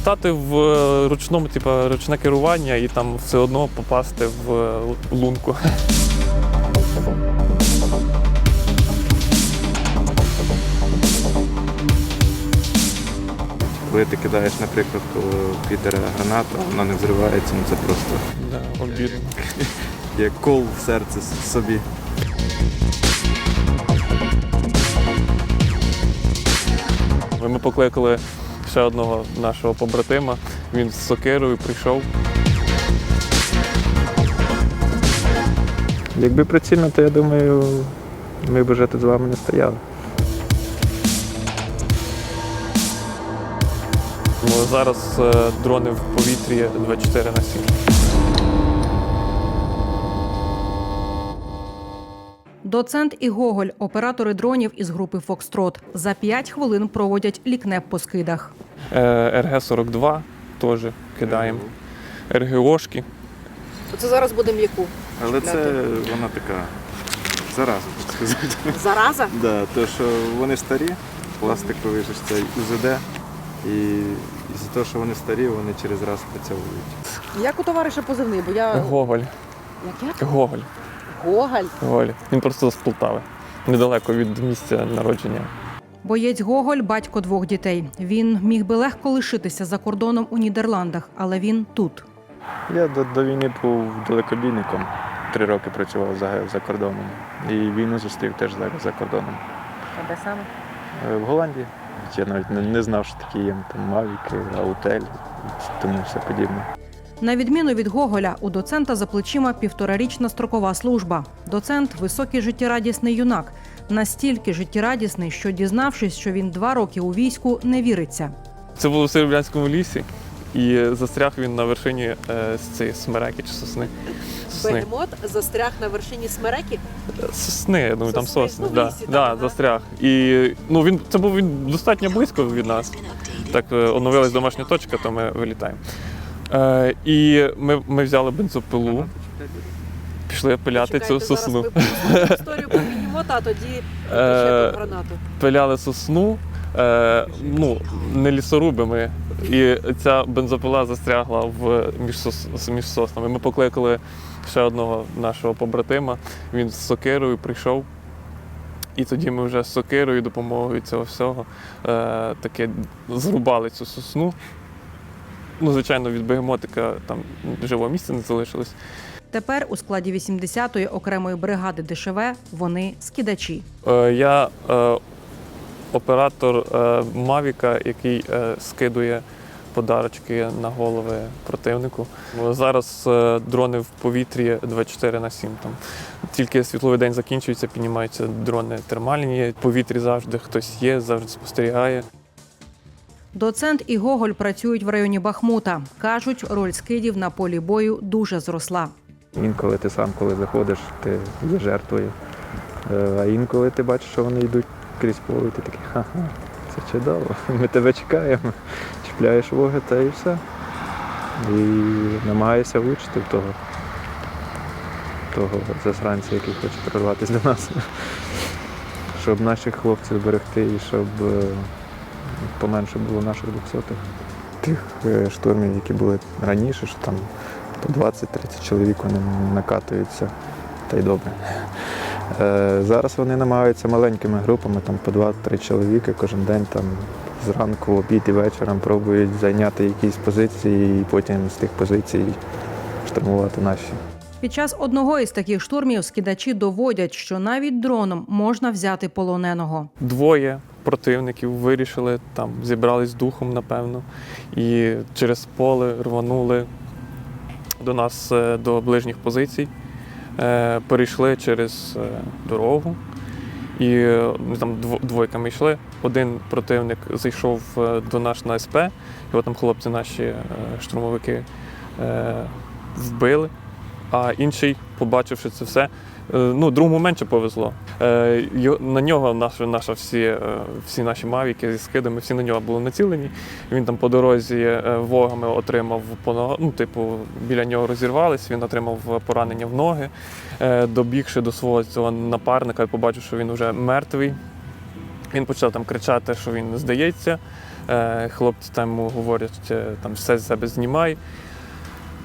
літати в е, ручному, типу, ручне керування і там все одно попасти в е, лунку. Коли ти кидаєш, наприклад, коло Пітера гранату, а вона не взривається, ну це просто Да, обідно. як кол в серце собі. Ми покликали ще одного нашого побратима. Він з сокирою прийшов. Якби прицільно, то я думаю, ми б вже тут з вами не стояли. Зараз е, дрони в повітрі 24 на 7. Доцент і Гоголь, оператори дронів із групи Фокстрот, за 5 хвилин проводять лікнеп по скидах. Е, РГ-42 теж кидаємо. РГОшки. Оце зараз буде м'яку. Але це вона така зараза, так сказати. Зараза? Да, то, що вони старі, пластиковий же ж цей УЗД, і з-за того, що вони старі, вони через раз працьовують. Як у товариша позивний? Бо я. Гоголь. Як як? Гоголь. Гоголь. Гоголь. Він просто з Полтави. Недалеко від місця народження. Боєць Гоголь батько двох дітей. Він міг би легко лишитися за кордоном у Нідерландах, але він тут. Я до, до війни був далекобійником. Три роки працював за, за кордоном. І війну зустрів теж зараз за кордоном. А де саме? Е, В Голландії. Я навіть не, не знав, що такі є там мавіки, аутель, тому все подібне. На відміну від Гоголя, у доцента за плечима півторарічна строкова служба. Доцент високий життєрадісний юнак, настільки життєрадісний, що дізнавшись, що він два роки у війську, не віриться. Це було в Серебрянському лісі, і застряг він на вершині е, цієї смереки чи сосни. Сосни. Бегемот застряг на вершині смереки. Сосни, я думаю, там Сосни, сосни. ну, в да, лісі там, да, ага. застряг. І ну, він, це був він достатньо близько від нас. Так е, оновилась домашня точка, то ми вилітаємо. Е, і ми, ми взяли бензопилу, пішли пиляти цю Чекайте, зараз сосну. ми історію про бегемота, а тоді ще про гранату. пиляли сосну, е, ну, не лісорубами, і ця бензопила застрягла в, між, сос, між соснами. Ми покликали ще одного нашого побратима, він з сокирою прийшов. І тоді ми вже з сокирою, допомогою цього всього, е, таке зрубали цю сосну. Ну, звичайно, від бегемотика там живого місця не залишилось. Тепер у складі 80-ї окремої бригади ДШВ вони скидачі. Е, Я е, оператор е, Мавіка, який е, скидує подарочки на голови противнику. Зараз е, дрони в повітрі 24 на 7. Там. Тільки світловий день закінчується, піднімаються дрони термальні. В повітрі завжди хтось є, завжди спостерігає. Доцент і Гоголь працюють в районі Бахмута. Кажуть, роль скидів на полі бою дуже зросла. Інколи ти сам, коли заходиш, ти є жертвою. Е, А інколи ти бачиш, що вони йдуть крізь поле, ти такий, ха-ха, це чудово, ми тебе чекаємо. Чіпляєш вогонь та і все. І намагаєшся влучити в того, того засранця, який хоче прорватися до нас. Щоб наших хлопців берегти і щоб е, поменше було наших двохсотих. Тих е, штурмів, які були раніше, що там по 20-30 чоловік вони накатуються, та й добре. Е, Зараз вони намагаються маленькими групами, там по 2-3 чоловіки кожен день там зранку, обід і вечором пробують зайняти якісь позиції і потім з тих позицій штурмувати наші. Під час одного із таких штурмів скидачі доводять, що навіть дроном можна взяти полоненого. Двоє противників вирішили, там зібрались духом, напевно, і через поле рванули до нас е, до ближніх позицій, Е, перейшли через е, дорогу. І там дво- двойками йшли. Один противник зайшов до нас на СП, його там хлопці наші штурмовики вбили. А інший, побачивши це все, е, ну, другому менше повезло. Е, На нього наша, наша всі, е, всі наші мавіки зі скидами, всі на нього були націлені. Він там по дорозі вогами отримав ну, типу, біля нього розірвались, він отримав поранення в ноги. Добігши до свого цього напарника і побачив, що він вже мертвий. Він почав там кричати, що він здається. Хлопці там говорять, там все з себе знімай.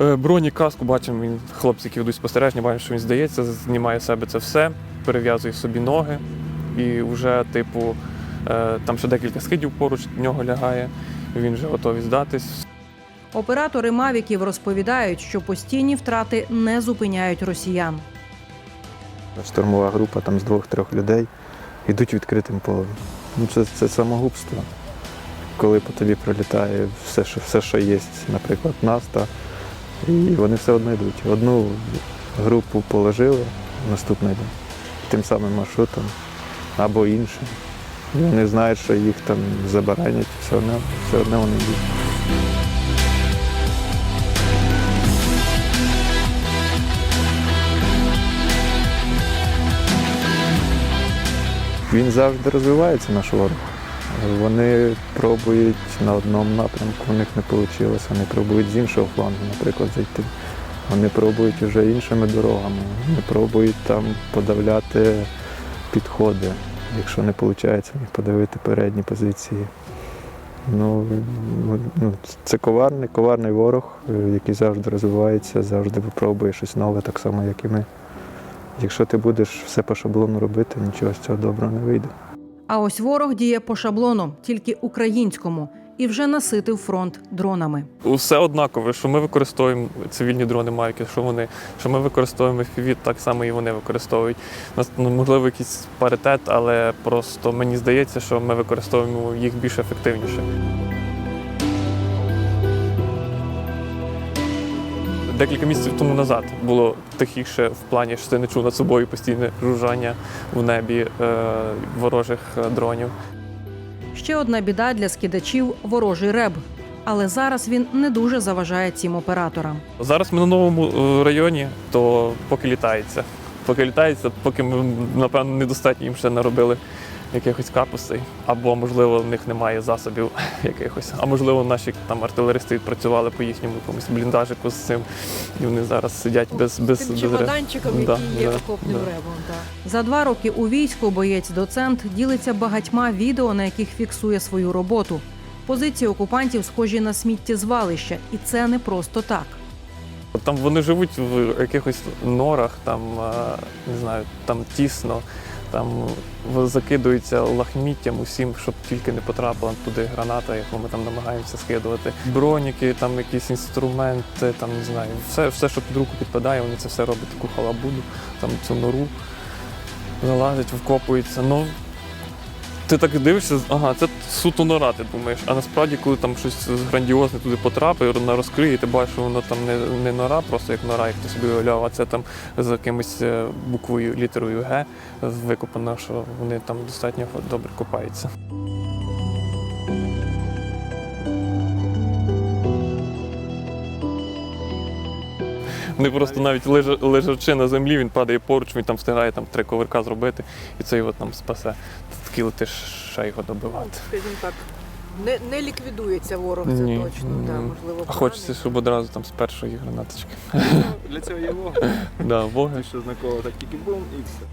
Е, Броні, каску бачимо, він хлопці, які ведуть спостереження, бачимо, що він здається, знімає з себе це все, перев'язує собі ноги і вже, типу, е, там ще декілька скидів поруч від нього лягає. Він вже готовий здатись. Оператори мавіків розповідають, що постійні втрати не зупиняють росіян. Штурмова група там з двох-трьох людей йдуть відкритим полем. Ну, це, це самогубство. Коли по тобі пролітає все, що, все, що є, наприклад, нафта, і вони все одно йдуть. Одну групу положили наступний день тим самим маршрутом або іншим. І вони знають, що їх там забаранять, все одно, все одно вони йдуть. Він завжди розвивається, наш ворог. Вони пробують на одному напрямку, у них не вийшло. Вони пробують з іншого флангу, наприклад, зайти. Вони пробують вже іншими дорогами. Вони пробують там подавляти підходи, якщо не виходить подавити передні позиції. Ну, ну, це коварний, коварний ворог, е, який завжди розвивається, завжди випробує щось нове, так само, як і ми. Якщо ти будеш все по шаблону робити, нічого з цього доброго не вийде. А ось ворог діє по шаблону, тільки українському, і вже наситив фронт дронами. Усе однакове, що ми використовуємо цивільні дрони Майки, що вони, що ми використовуємо FPV, так само і вони використовують. Нас ну, можливо якийсь паритет, але просто мені здається, що ми використовуємо їх більш ефективніше. Декілька місяців тому назад було тихіше в плані, що ти не чув над собою постійне жужжання в небі е, ворожих е, дронів. Ще одна біда для скидачів ворожий реб. Але зараз він не дуже заважає цим операторам. Зараз ми на новому е, районі, то поки літається. Поки літається, поки ми, напевно, недостатньо їм ще наробили якихось капусей, або, можливо, в них немає засобів якихось, а можливо, наші там артилеристи відпрацювали по їхньому якомусь бліндажику з цим, і вони зараз сидять без, без, Тим без чемоданчиком, Да, який є да, окопним да. ребом. Так. За два роки у війську боєць-доцент ділиться багатьма відео, на яких фіксує свою роботу. Позиції окупантів схожі на сміттєзвалища, і це не просто так. Там вони живуть в якихось норах, там не знаю, там тісно, там закидуються лахміттям усім, щоб тільки не потрапила туди граната, яку ми там намагаємося скидувати. Броніки, там якісь інструменти, там не знаю, все, все, що під руку підпадає, вони це все роблять таку халабуду, там цю нору залазять, вкопуються. Ну, ти так дивишся, ага, це суто нора, ти думаєш. А насправді, коли там щось грандіозне туди потрапить, на розкриє, ти бачиш, що воно там не, не нора, просто як нора, як ти собі уявляв, а це там з якимось е, буквою, літерою Г викопано, що вони там достатньо добре копаються. Вони просто навіть лежа- лежачи на землі, він падає поруч, він там встигає там три коверка зробити, і це його там спасе. Ти такий ще його добивати. Скажімо так, не, не ліквідується ворог, це Ні, точно. ні. Да, можливо, А хочеться, щоб одразу там з першої гранаточки. Для цього є вогонь. Да, вогонь. Що знаково, так тільки бум і все.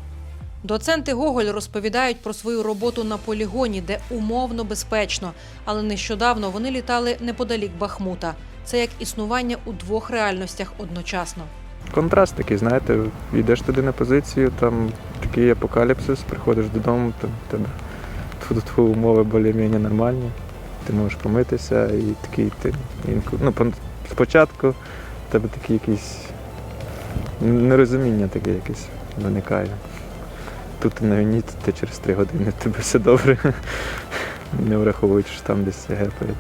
Доценти Гоголь розповідають про свою роботу на полігоні, де умовно безпечно. Але нещодавно вони літали неподалік Бахмута. Це як існування у двох реальностях одночасно. Контраст такий, знаєте, йдеш туди на позицію, там такий апокаліпсис, приходиш додому, там тебе умови більш-менш нормальні. Ти можеш помитися і такий ти. Ну, спочатку в тебе такі якісь нерозуміння таке якесь виникає. Тут на війні, ти через три години тебе все добре. Не враховуючи, що там десь гепає.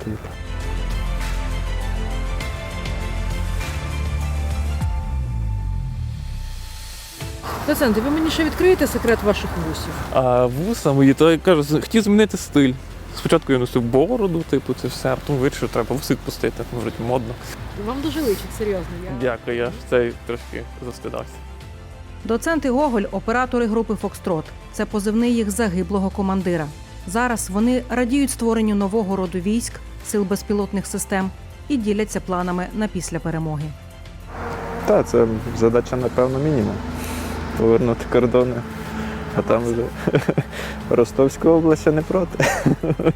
Доценти, ви мені ще відкриєте секрет ваших вусів? А вуса мої, то я кажу, хотів змінити стиль. Спочатку я носив бороду, типу, це все, а потім вирішив, треба вуси пустити, може модно. Вам дуже личить, серйозно. Я... Дякую, я ж цей трошки застидався. Доценти Гоголь оператори групи Фокстрот. Це позивний їх загиблого командира. Зараз вони радіють створенню нового роду військ, сил безпілотних систем і діляться планами на після перемоги. Так, це задача, напевно, мінімум. Повернути кордони А там вже Ростовська область не проти.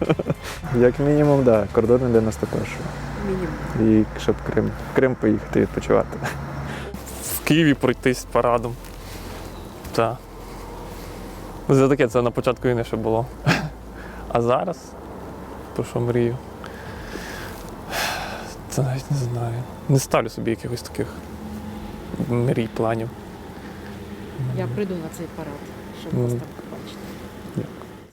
Як мінімум, так, да, кордони 91-го. Мінімум. І щоб Крим, Крим поїхати відпочивати. В Києві пройтись парадом. Так. Це таке, це на початку війни ще було. А зараз, про що мрію? Це навіть не знаю. Не ставлю собі якихось таких мрій, планів. Я прийду на цей парад, щоб Мгм. вас там